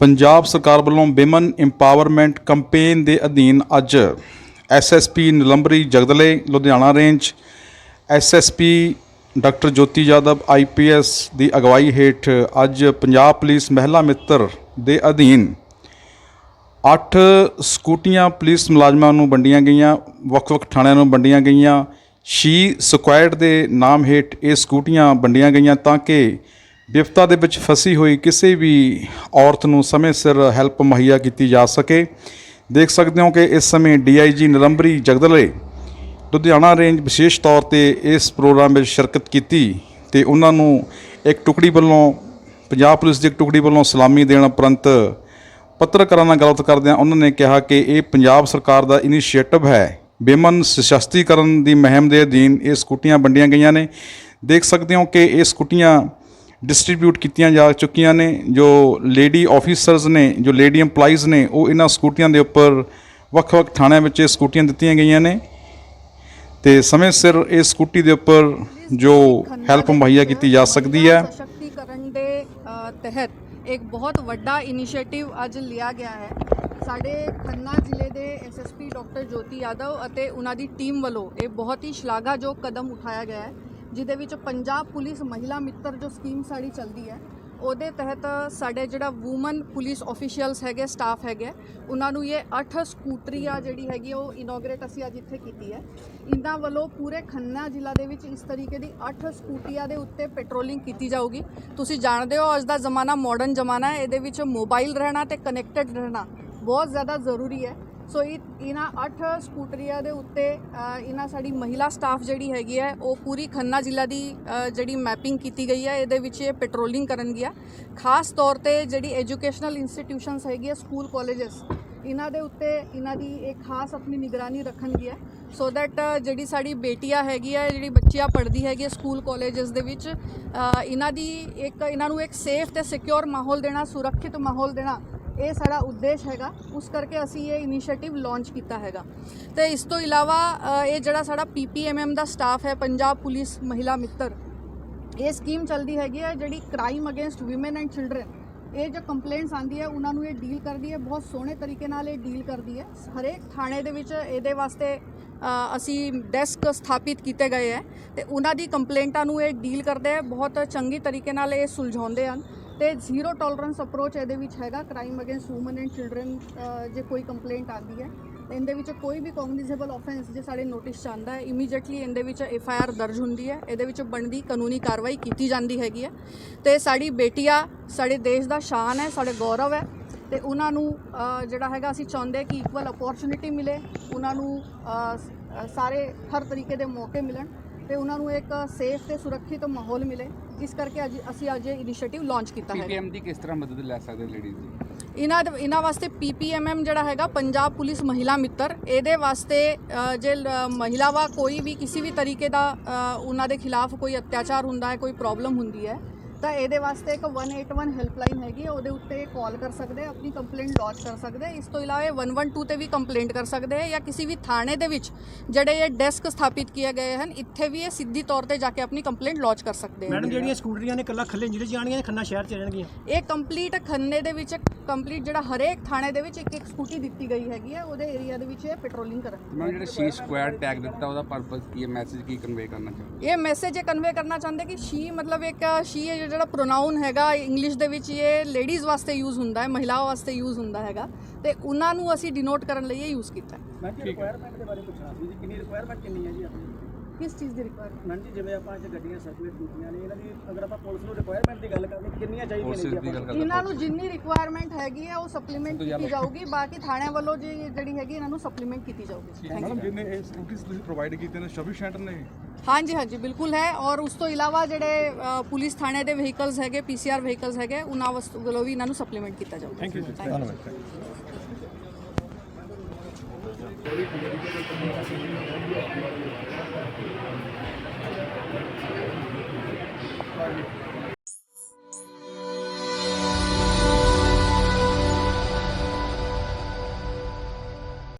ਪੰਜਾਬ ਸਰਕਾਰ ਵੱਲੋਂ women empowerment campaign ਦੇ ਅਧੀਨ ਅੱਜ SSP Nilambari Jagdale Ludhiana range SSP doctor Jyoti Jadhav IPS ਦੀ ਅਗਵਾਈ ਹੇਠ ਅੱਜ ਪੰਜਾਬ ਪੁਲਿਸ ਮਹਿਲਾ ਮਿੱਤਰ ਦੇ ਅਧੀਨ ਅੱਠ ਸਕੂਟੀਆਂ ਪੁਲਿਸ ਮੁਲਾਜ਼ਮਾਂ ਨੂੰ ਵੰਡੀਆਂ ਗਈਆਂ, ਵੱਖ-ਵੱਖ ਥਾਣਿਆਂ ਨੂੰ ਵੰਡੀਆਂ ਗਈਆਂ ਸ਼ੀ ਸਕੁਐਡ ਦੇ ਨਾਮ ਹੇਠ ਇਹ ਸਕੂਟੀਆਂ ਵੰਡੀਆਂ ਗਈਆਂ ਤਾਂ ਕਿ ਵਿਪਤਾ ਦੇ ਵਿੱਚ ਫਸੀ ਹੋਈ ਕਿਸੇ ਵੀ ਔਰਤ ਨੂੰ ਸਮੇਂ ਸਿਰ ਹੈਲਪ ਮੁਹੱਈਆ ਕੀਤੀ ਜਾ ਸਕੇ। ਦੇਖ ਸਕਦੇ ਹੋ ਕਿ ਇਸ ਸਮੇਂ ਡੀਆਈਜੀ ਨਿਲੰਬਰੀ ਜਗਦਲੇ ਲੁਧਿਆਣਾ ਰੇਂਜ ਵਿਸ਼ੇਸ਼ ਤੌਰ ਤੇ ਇਸ ਪ੍ਰੋਗਰਾਮ ਵਿੱਚ ਸ਼ਿਰਕਤ ਕੀਤੀ ਤੇ ਉਹਨਾਂ ਨੂੰ ਇੱਕ ਟੁਕੜੀ ਵੱਲੋਂ, ਪੰਜਾਬ ਪੁਲਿਸ ਦੀ ਇੱਕ ਟੁਕੜੀ ਵੱਲੋਂ ਸਲਾਮੀ ਦੇਣ ਉਪਰੰਤ ਪੱਤਰਕਾਰਾਂ ਨਾਲ ਗੱਲਬਾਤ ਕਰਦਿਆਂ ਉਹਨਾਂ ਨੇ ਕਿਹਾ ਕਿ ਇਹ ਪੰਜਾਬ ਸਰਕਾਰ ਦਾ ਇਨੀਸ਼ੀਏਟਿਵ ਹੈ। ਵਿਮਨ ਸਸ਼ਕਤੀਕਰਨ ਦੀ ਮੁਹਿੰਮ ਦੇ ਅਧੀਨ ਇਹ ਸਕੂਟੀਆਂ ਵੰਡੀਆਂ ਗਈਆਂ ਨੇ। ਦੇਖ ਸਕਦੇ ਹੋ ਕਿ ਇਹ ਸਕੂਟੀਆਂ ਡਿਸਟ੍ਰੀਬਿਊਟ ਕੀਤੀਆਂ ਜਾ ਚੁੱਕੀਆਂ ਨੇ, ਜੋ ਲੇਡੀ ਆਫੀਸਰਸ ਨੇ, ਜੋ ਲੇਡੀ EMPLOYEES ਨੇ, ਉਹ ਇਹਨਾਂ ਸਕੂਟੀਆਂ ਦੇ ਉੱਪਰ ਵੱਖ-ਵੱਖ ਥਾਣਿਆਂ ਵਿੱਚ ਇਹ ਸਕੂਟੀਆਂ ਦਿੱਤੀਆਂ ਗਈਆਂ ਨੇ। ਤੇ ਸਮੇਂ ਸਿਰ ਇਹ ਸਕੂਟੀ ਦੇ ਉੱਪਰ ਜੋ ਹੈਲਪ ਮੁਹੱਈਆ ਕੀਤੀ ਜਾ ਸਕਦੀ ਹੈ। ਸਸ਼ਕਤੀਕਰਨ ਦੇ ਤਹਿਤ ਇੱਕ ਬਹੁਤ ਵੱਡਾ ਇਨੀਸ਼ੀਏਟਿਵ ਅੱਜ ਲਿਆ ਗਿਆ ਹੈ। ਸਾਡੇ ਖੰਨਾ ਜ਼ਿਲ੍ਹੇ ਦੇ ਐਸਐਸਪੀ ਡਾਕਟਰ ਜੋਤੀ ਯਾਦਵ ਅਤੇ ਉਹਨਾਂ ਦੀ ਟੀਮ ਵੱਲੋਂ ਇਹ ਬਹੁਤ ਹੀ ਸ਼ਲਾਘਾਯੋਗ ਕਦਮ ਉਠਾਇਆ ਗਿਆ ਹੈ। ਜਿਹਦੇ ਵਿੱਚ ਪੰਜਾਬ ਪੁਲਿਸ ਮਹਿਲਾ ਮਿੱਤਰ ਜੋ ਸਕੀਮ ਸਾਡੀ ਚੱਲਦੀ ਹੈ, ਉਹਦੇ ਤਹਿਤ ਸਾਡੇ ਜਿਹੜਾ ਔਮਨ ਪੁਲਿਸ ਆਫੀਸ਼ੀਅਲਸ ਹੈਗੇ ਸਟਾਫ ਹੈਗੇ, ਉਹਨਾਂ ਨੂੰ ਇਹ 8 ਸਕੂਟਰੀਆਂ ਜਿਹੜੀ ਹੈਗੀ ਉਹ ਇਨੋਗਰੇਟ ਅਸੀਂ ਅੱਜ ਇੱਥੇ ਕੀਤੀ ਹੈ। ਇਹਨਾਂ ਵੱਲੋਂ ਪੂਰੇ ਖੰਨਾ ਜ਼ਿਲ੍ਹਾ ਦੇ ਵਿੱਚ ਇਸ ਤਰੀਕੇ ਦੀ 8 ਸਕੂਟੀਆਂ ਦੇ ਉੱਤੇ ਪੈਟਰੋਲਿੰਗ ਕੀਤੀ ਜਾਊਗੀ। ਤੁਸੀਂ ਜਾਣਦੇ ਹੋ, ਅੱਜ ਦਾ ਜ਼ਮਾਨਾ ਮਾਡਰਨ ਜ਼ਮਾਨਾ ਹੈ, ਇਹਦੇ ਵਿੱਚ ਮੋਬਾਈਲ ਰਹਿਣਾ ਤੇ ਕਨੈਕਟਡ ਰਹਿਣਾ ਬਹੁਤ ਜ਼ਿਆਦਾ ਜ਼ਰੂਰੀ ਹੈ। ਸੋ ਇਹ ਇਹਨਾਂ 8 ਸਕੂਟਰੀਆਂ ਦੇ ਉੱਤੇ ਇਹਨਾਂ ਸਾਡੀ ਮਹਿਲਾ ਸਟਾਫ ਜਿਹੜੀ ਹੈਗੀ ਹੈ, ਉਹ ਪੂਰੀ ਖੰਨਾ ਜ਼ਿਲ੍ਹਾ ਦੀ ਜਿਹੜੀ ਮੈਪਿੰਗ ਕੀਤੀ ਗਈ ਹੈ, ਇਹਦੇ ਵਿੱਚ ਇਹ ਪੈਟਰੋਲਿੰਗ ਕਰਨਗੀਆਂ ਖਾਸ ਤੌਰ ਤੇ ਜਿਹੜੀ ਐਜੂਕੇਸ਼ਨਲ ਇੰਸਟੀਟਿਊਸ਼ਨਸ ਹੈਗੀ ਹੈ ਸਕੂਲ ਕਾਲਜਸ ਇਹਨਾਂ ਦੇ ਉੱਤੇ ਇਹਨਾਂ ਦੀ ਇੱਕ ਖਾਸ ਆਪਣੀ ਨਿਗਰਾਨੀ ਰੱਖਣਗੀਆਂ ਸੋ ਦੈਟ ਜਿਹੜੀ ਸਾਡੀ ਬੇਟੀਆਂ ਹੈਗੀ ਹੈ, ਜਿਹੜੀ ਬੱਚੀਆਂ ਪੜ੍ਹਦੀ ਹੈਗੀ ਹੈ ਸਕੂਲ ਕਾਲਜਸ ਦੇ ਵਿੱਚ ਇਹਨਾਂ ਦੀ ਇੱਕ, ਇਹਨਾਂ ਨੂੰ ਇੱਕ ਸੇਫ ਤੇ ਸਿਕਿਉਰ ਮਾਹੌਲ ਦੇਣਾ, ਸੁਰੱਖਿਅਤ ਮਾਹੌਲ ਦੇਣਾ ਇਹ ਸਾਡਾ ਉਦੇਸ਼ ਹੈਗਾ, ਉਸ ਕਰਕੇ ਅਸੀਂ ਇਹ ਇਨੀਸ਼ੀਏਟਿਵ ਲਾਂਚ ਕੀਤਾ ਹੈਗਾ। ਤੇ ਇਸ ਤੋਂ ਇਲਾਵਾ ਇਹ ਜਿਹੜਾ ਸਾਡਾ ਪੀਪੀਐਮਐਮ ਦਾ ਸਟਾਫ ਹੈ, ਪੰਜਾਬ ਪੁਲਿਸ ਮਹਿਲਾ ਮਿੱਤਰ, ਇਹ ਸਕੀਮ ਚੱਲਦੀ ਹੈਗੀ ਹੈ, ਜਿਹੜੀ crime against women and children ਇਹ ਜੋ ਕੰਪਲੇਂਟਸ ਆਂਦੀ ਹੈ, ਉਹਨਾਂ ਨੂੰ ਇਹ ਡੀਲ ਕਰਦੀ ਹੈ, ਬਹੁਤ ਸੋਹਣੇ ਤਰੀਕੇ ਨਾਲ ਇਹ ਡੀਲ ਕਰਦੀ ਹੈ। ਹਰੇਕ ਥਾਣੇ ਦੇ ਵਿੱਚ ਇਹਦੇ ਵਾਸਤੇ ਅਸੀਂ ਡੈਸਕ ਸਥਾਪਿਤ ਕੀਤੇ ਗਏ ਹੈ, ਤੇ ਉਹਨਾਂ ਦੀ ਕੰਪਲੇਂਟਾਂ ਨੂੰ ਇਹ ਡੀਲ ਕਰਦੇ ਹੈ, ਬਹੁਤ ਚੰਗੀ ਤਰੀਕੇ ਨਾਲ ਇਹ ਸੁਲਝਾਉਂਦੇ ਹਨ। ਤੇ ਜ਼ੀਰੋ ਟੋਲਰੈਂਸ ਅਪਰੋਚ ਇਹਦੇ ਵਿੱਚ ਹੈਗਾ crime against human and children ਜੇ ਕੋਈ ਕੰਪਲੇਂਟ ਆਉਂਦੀ ਹੈ ਇਹਦੇ ਵਿੱਚ ਕੋਈ ਵੀ ਕੌਗਨੀਜ਼ੇਬਲ ਆਫੈਂਸ ਜੇ ਸਾਡੇ ਨੋਟਿਸ ਚਾਹੁੰਦਾ ਹੈ ਇਮੀਡੀਏਟਲੀ ਇਹਦੇ ਵਿੱਚ ਐਫ ਆਈ ਆਰ ਦਰਜ ਹੁੰਦੀ ਹੈ, ਇਹਦੇ ਵਿੱਚ ਬਣਦੀ ਕਾਨੂੰਨੀ ਕਾਰਵਾਈ ਕੀਤੀ ਜਾਂਦੀ ਹੈਗੀ ਹੈ। ਤੇ ਸਾਡੀ ਬੇਟੀਆਂ, ਸਾਡੇ ਦੇਸ਼ ਦਾ ਸ਼ਾਨ ਹੈ, ਸਾਡੇ ਗੌਰਵ ਹੈ, ਤੇ ਉਹਨਾਂ ਨੂੰ ਜਿਹੜਾ ਹੈਗਾ ਅਸੀਂ ਚਾਹੁੰਦੇ ਕਿ ਇਕੁਅਲ ਅਪੋਰਚੁਨਿਟੀ ਮਿਲੇ, ਉਹਨਾਂ ਨੂੰ ਸਾਰੇ ਹਰ ਤਰੀਕੇ ਦੇ ਮੌਕੇ ਮਿਲਣ। ਤੇ ਉਹਨਾਂ ਨੂੰ ਇੱਕ ਸੇਫ ਤੇ ਸੁਰੱਖਿਅਤ ਮਾਹੌਲ ਮਿਲੇ। ਇਸ ਕਰਕੇ ਅੱਜ ਅਸੀਂ ਅੱਜ ਇਹ ਇਨੀਸ਼ੀਏਟਿਵ ਲਾਂਚ ਕੀਤਾ ਹੈ ਪੀਪੀਐਮ ਦੀ ਕਿਸ ਤਰ੍ਹਾਂ ਮਦਦ ਲੈ ਸਕਦੇ ਲੇਡੀਜ਼ ਦੀ ਇਹਨਾਂ ਦੇ- ਇਹਨਾਂ ਵਾਸਤੇ ਪੀਪੀਐਮਐਮ ਜਿਹੜਾ ਹੈਗਾ ਪੰਜਾਬ ਪੁਲਿਸ ਮਹਿਲਾ ਮਿੱਤਰ। ਇਹਦੇ ਵਾਸਤੇ ਅ, ਜੇ ਲ- ਮਹਿਲਾਵਾਂ ਕੋਈ ਵੀ ਕਿਸੇ ਵੀ ਤਰੀਕੇ ਦਾ ਅ, ਉਹਨਾਂ ਦੇ ਖਿਲਾਫ ਕੋਈ ਅਤਿਆਚਾਰ ਹੁੰਦਾ ਹੈ ਕੋਈ ਪ੍ਰੋਬਲਮ ਹੁੰਦੀ ਹੈ ਤਾਂ ਇਹਦੇ ਵਾਸਤੇ ਇੱਕ 181 ਹੈਲਪਲਾਈਨ ਹੈਗੀ ਉਹਦੇ ਉੱਤੇ ਕਾਲ ਕਰ ਸਕਦੇ ਆ, ਆਪਣੀ ਕੰਪਲੇਂਟ ਲੌਜ ਕਰ ਸਕਦੇ ਆ। ਇਸ ਤੋਂ ਇਲਾਵਾ ਇਹ 112 ਤੇ ਵੀ ਕੰਪਲੇਂਟ ਕਰ ਸਕਦੇ ਹੈ ਜਾਂ ਕਿਸੇ ਵੀ ਥਾਣੇ ਦੇ ਵਿੱਚ ਜਿਹੜੇ ਇਹ ਡੈਸਕ ਸਥਾਪਿਤ ਕੀਤੇ ਗਏ ਹਨ ਇੱਥੇ ਵੀ ਇਹ ਸਿੱਧੀ ਤੌਰ ਤੇ ਜਾ ਕੇ ਆਪਣੀ ਕੰਪਲੇਂਟ ਲੌਜ ਕਰ ਸਕਦੇ ਮੈਡਮ ਹਨ ਜਿਹੜੀਆਂ ਸਕੂਟਰੀਆਂ ਨੇ ਕੱਲਾ ਖੱਲੇ ਜ਼ਿਲ੍ਹੇ 'ਚ ਜਾਣਗੀਆਂ ਖੰਨਾ ਸ਼ਹਿਰ 'ਚ ਰਹਿਣਗੀਆਂ ਇਹ ਕੰਪਲੀਟ ਖੰਨੇ ਦੇ ਵਿੱਚ ਕੰਪਲੀਟ ਜਿਹੜਾ ਹਰੇਕ ਥਾਣੇ ਦੇ ਵਿੱਚ ਇੱਕ ਇੱਕ ਸਕੂਟੀ ਦਿੱਤੀ ਗਈ ਹੈਗੀ ਹੈ ਉਹਦੇ ਏਰੀਆ ਦੇ ਵਿੱਚ ਇਹ ਪੈਟਰੋਲਿੰਗ ਕਰਨ ਮੈਂ ਜਿਹੜਾ ਸ਼ੀ ਸਕੁਐਡ ਟੈਗ ਦਿੱਤਾ ਉਹਦਾ ਪਰਪਸ ਕੀ ਹੈ? ਮੈਸੇਜ ਕੀ ਕਨਵੇ ਕਰਨਾ ਚਾਹੁੰਦੇ? ਇਹ ਮੈਸੇਜ ਇਹ ਕਨਵੇ ਕਰਨਾ ਚਾਹੁੰਦੇ ਕਿ ਸ਼ੀ ਮਤਲਬ ਇੱਕ ਸ਼ੀ ਹੈ ਜਿਹੜਾ ਪ੍ਰੋਨਾਊਨ ਹੈਗਾ ਇੰਗਲਿਸ਼ ਦੇ ਵਿੱਚ ਇਹ ਲੇਡੀਜ਼ ਵਾਸਤੇ ਯੂਜ਼ ਹੁੰਦਾ ਹੈ ਮਹਿਲਾਵਾਂ ਵਾਸਤੇ ਯੂਜ਼ ਹੁੰਦਾ ਹੈਗਾ ਤੇ ਉਹਨਾਂ ਨੂੰ ਅਸੀਂ ਡਿਨੋਟ ਕਰਨ ਲਈ ਇਹ ਯੂਜ਼ ਕੀਤਾ ਹੈ। ਮੈਂ ਰਿਕੁਆਇਰਮੈਂਟ ਦੇ ਬਾਰੇ ਪੁੱਛਣਾ ਸੀ ਜੀ? ਕਿੰਨੀ ਰਿਕੁਆਇਰਮੈਂਟ ਕਿੰਨੀ ਹੈ ਜੀ ਆਪਣੀ? ਕਿਸ ਚੀਜ਼ ਦੀ ਰਿਕੁਆਇਰਮੈਂਟ ਮੈਡਮ ਜੀ ਜਿਵੇਂ ਆਪਾਂ ਅੱਜ ਗੱਡੀਆਂ ਸਰਕੂਲੇਟ ਕੀਤੀਆਂ ਨੇ ਇਹਨਾਂ ਦੀ ਅਗਰ ਆਪਾਂ ਪੁਲਿਸ ਨੂੰ ਰਿਕੁਆਇਰਮੈਂਟ ਦੀ ਗੱਲ ਕਰੀਏ ਕਿੰਨੀਆਂ ਚਾਹੀਦੀਆਂ ਨੇ Forces ਜੀ ਦੀ ਆਪਾਂ ਗੱਲ ਨੂੰ? ਇਹਨਾਂ ਨੂੰ ਜਿੰਨੀ ਰਿਕੁਆਇਰਮੈਂਟ ਹੈਗੀ ਹੈ ਉਹ ਸਪਲੀਮੈਂਟ ਕੀਤੀ ਜਾਊਗੀ ਬਾਕੀ ਥਾਣਿਆਂ ਵੱਲੋਂ ਜੀ ਜਿਹੜੀ ਹੈਗੀ ਇਹਨਾਂ ਨੂੰ ਸਪਲੀਮੈਂਟ ਕੀਤੀ ਜਾਊਗੀ ਥੈਂਕ ਯੂ ਜਿੰਨੇ ਇਹ ਸਕੂਟੀਜ਼ ਤੁਸੀਂ ਪ੍ਰੋਵਾਈਡ ਕੀਤੇ ਨੇ ਸਫੀਸ਼ੀਐਂਟ ਨੇ ਹਾਂਜੀ ਹਾਂਜੀ ਬਿਲਕੁਲ ਹੈ ਔਰ ਉਸ ਤੋਂ ਇਲਾਵਾ ਜਿਹੜੇ ਅ, ਪੁਲਿਸ ਥਾਣੇ ਦੇ ਵਹੀਕਲਸ ਹੈਗੇ ਪੀਸੀਆਰ ਵਹੀਕਲਸ ਹੈਗੇ ਉਹਨਾਂ ਵਸਤ- ਵੱਲੋਂ ਵੀ ਇਹਨਾਂ ਨੂੰ ਸਪਲੀਮੈਂਟ ਕੀਤਾ ਜਾਊਗਾ ਥੈਂਕ ਯੂ